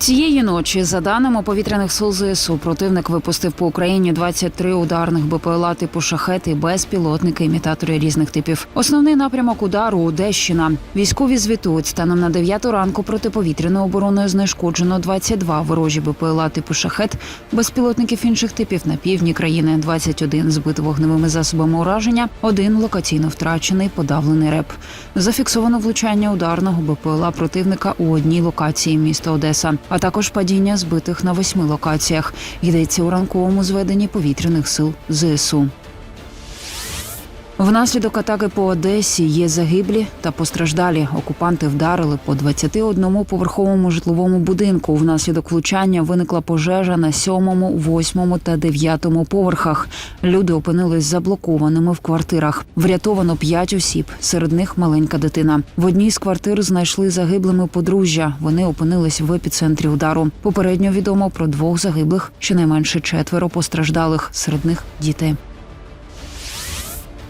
Цієї ночі, за даними повітряних сил ЗСУ, противник випустив по Україні 23 ударних БПЛА типу шахети, безпілотники, імітатори різних типів. Основний напрямок удару Одещина. Військові звітують станом на 9 ранку протиповітряною обороною знешкоджено 22 ворожі БПЛА типу шахет, безпілотників інших типів на півдні країни, 21 збито вогневими засобами ураження, один локаційно втрачений, подавлений реп. Зафіксовано влучання ударного БПЛА противника у одній локації міста Одеса, а також падіння збитих на восьми локаціях. Йдеться у ранковому зведенні повітряних сил ЗСУ. Внаслідок атаки по Одесі є загиблі та постраждалі. Окупанти вдарили по 21-поверховому житловому будинку. Внаслідок влучання виникла пожежа на сьомому, восьмому та дев'ятому поверхах. Люди опинились заблокованими в квартирах. Врятовано п'ять осіб, серед них маленька дитина. В одній з квартир знайшли загиблими подружжя. Вони опинились в епіцентрі удару. Попередньо відомо про двох загиблих, щонайменше четверо постраждалих, серед них діти.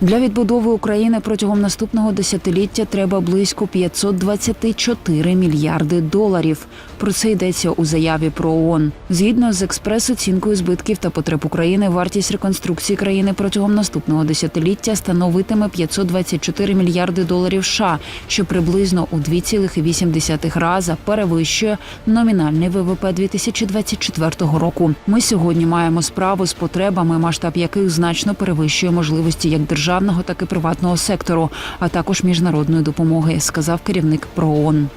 Для відбудови України протягом наступного десятиліття треба близько 524 мільярди доларів. Про це йдеться у заяві про ООН. Згідно з експрес-оцінкою збитків та потреб України, вартість реконструкції країни протягом наступного десятиліття становитиме 524 мільярди доларів США, що приблизно у 2,8 рази перевищує номінальний ВВП 2024 року. Ми сьогодні маємо справу з потребами, масштаб яких значно перевищує можливості як державного, так і приватного сектору, а також міжнародної допомоги, сказав керівник про ООН.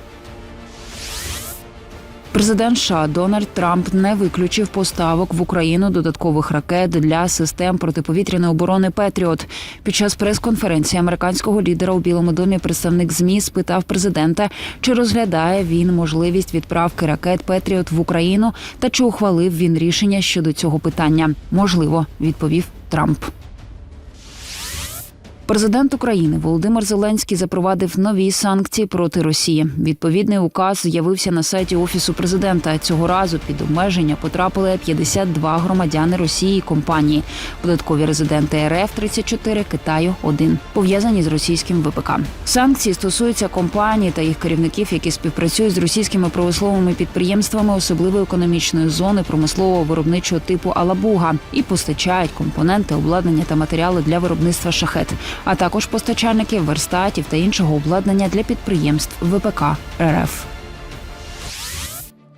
Президент США Дональд Трамп не виключив поставок в Україну додаткових ракет для систем протиповітряної оборони Петріот. Під час прес-конференції американського лідера у Білому домі представник ЗМІ спитав президента, чи розглядає він можливість відправки ракет Петріот в Україну та чи ухвалив він рішення щодо цього питання. Можливо, відповів Трамп. Президент України Володимир Зеленський запровадив нові санкції проти Росії. Відповідний указ з'явився на сайті офісу президента. Цього разу під обмеження потрапили 52 громадяни Росії і компанії, податкові резиденти РФ 34, Китаю 1, пов'язані з російським ВПК. Санкції стосуються компаній та їх керівників, які співпрацюють з російськими промисловими підприємствами особливої економічної зони промислового виробничого типу Алабуга і постачають компоненти, обладнання та матеріали для виробництва шахет а також постачальників верстатів та іншого обладнання для підприємств ВПК РФ.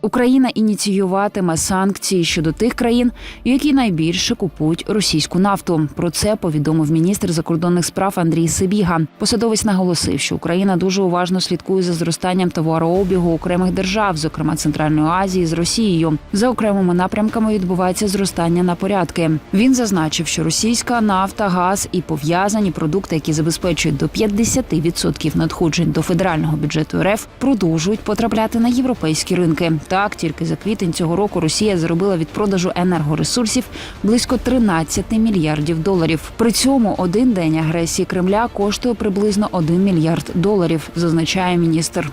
Україна ініціюватиме санкції щодо тих країн, які найбільше купують російську нафту. Про це повідомив міністр закордонних справ Андрій Сибіга. Посадовець наголосив, що Україна дуже уважно слідкує за зростанням товарообігу окремих держав, зокрема Центральної Азії, з Росією. За окремими напрямками відбувається зростання на порядки. Він зазначив, що російська нафта, газ і пов'язані продукти, які забезпечують до 50% надходжень до федерального бюджету РФ, продовжують потрапляти на європейські ринки. Так, тільки за квітень цього року Росія заробила від продажу енергоресурсів близько 13 мільярдів доларів. При цьому один день агресії Кремля коштує приблизно 1 мільярд доларів, зазначає міністр.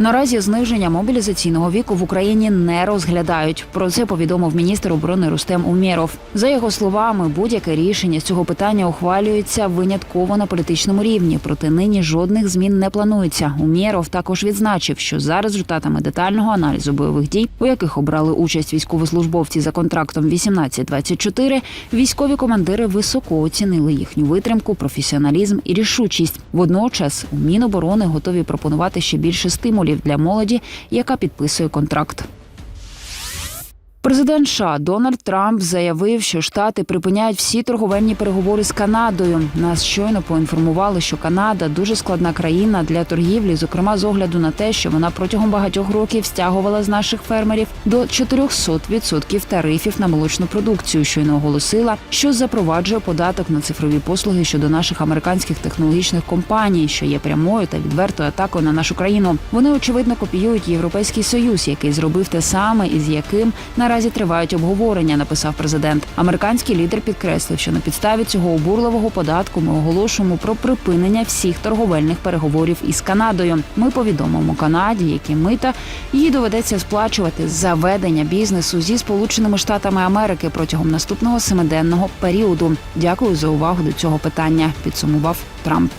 Наразі зниження мобілізаційного віку в Україні не розглядають. Про це повідомив міністр оборони Рустем Умєров. За його словами, будь-яке рішення з цього питання ухвалюється винятково на політичному рівні. Проте нині жодних змін не планується. Умєров також відзначив, що за результатами детального аналізу бойових дій, у яких обрали участь військовослужбовці за контрактом 18-24, військові командири високо оцінили їхню витримку, професіоналізм і рішучість. Водночас у Міноборони готові пропонувати ще більше стимулів для молоді, яка підписує контракт. Президент США Дональд Трамп заявив, що штати припиняють всі торговельні переговори з Канадою. Нас щойно поінформували, що Канада дуже складна країна для торгівлі, зокрема з огляду на те, що вона протягом багатьох років стягувала з наших фермерів до 400% тарифів на молочну продукцію. Щойно оголосила, що запроваджує податок на цифрові послуги щодо наших американських технологічних компаній, що є прямою та відвертою атакою на нашу країну. Вони очевидно копіюють європейський союз, який зробив те саме, і з яким наразі тривають обговорення. Написав президент. Американський лідер підкреслив, що на підставі цього обурливого податку ми оголошуємо про припинення всіх торговельних переговорів із Канадою. Ми повідомимо Канаді, які мита їй доведеться сплачувати за ведення бізнесу зі Сполученими Штатами Америки протягом наступного семиденного періоду. Дякую за увагу до цього питання. Підсумував Трамп.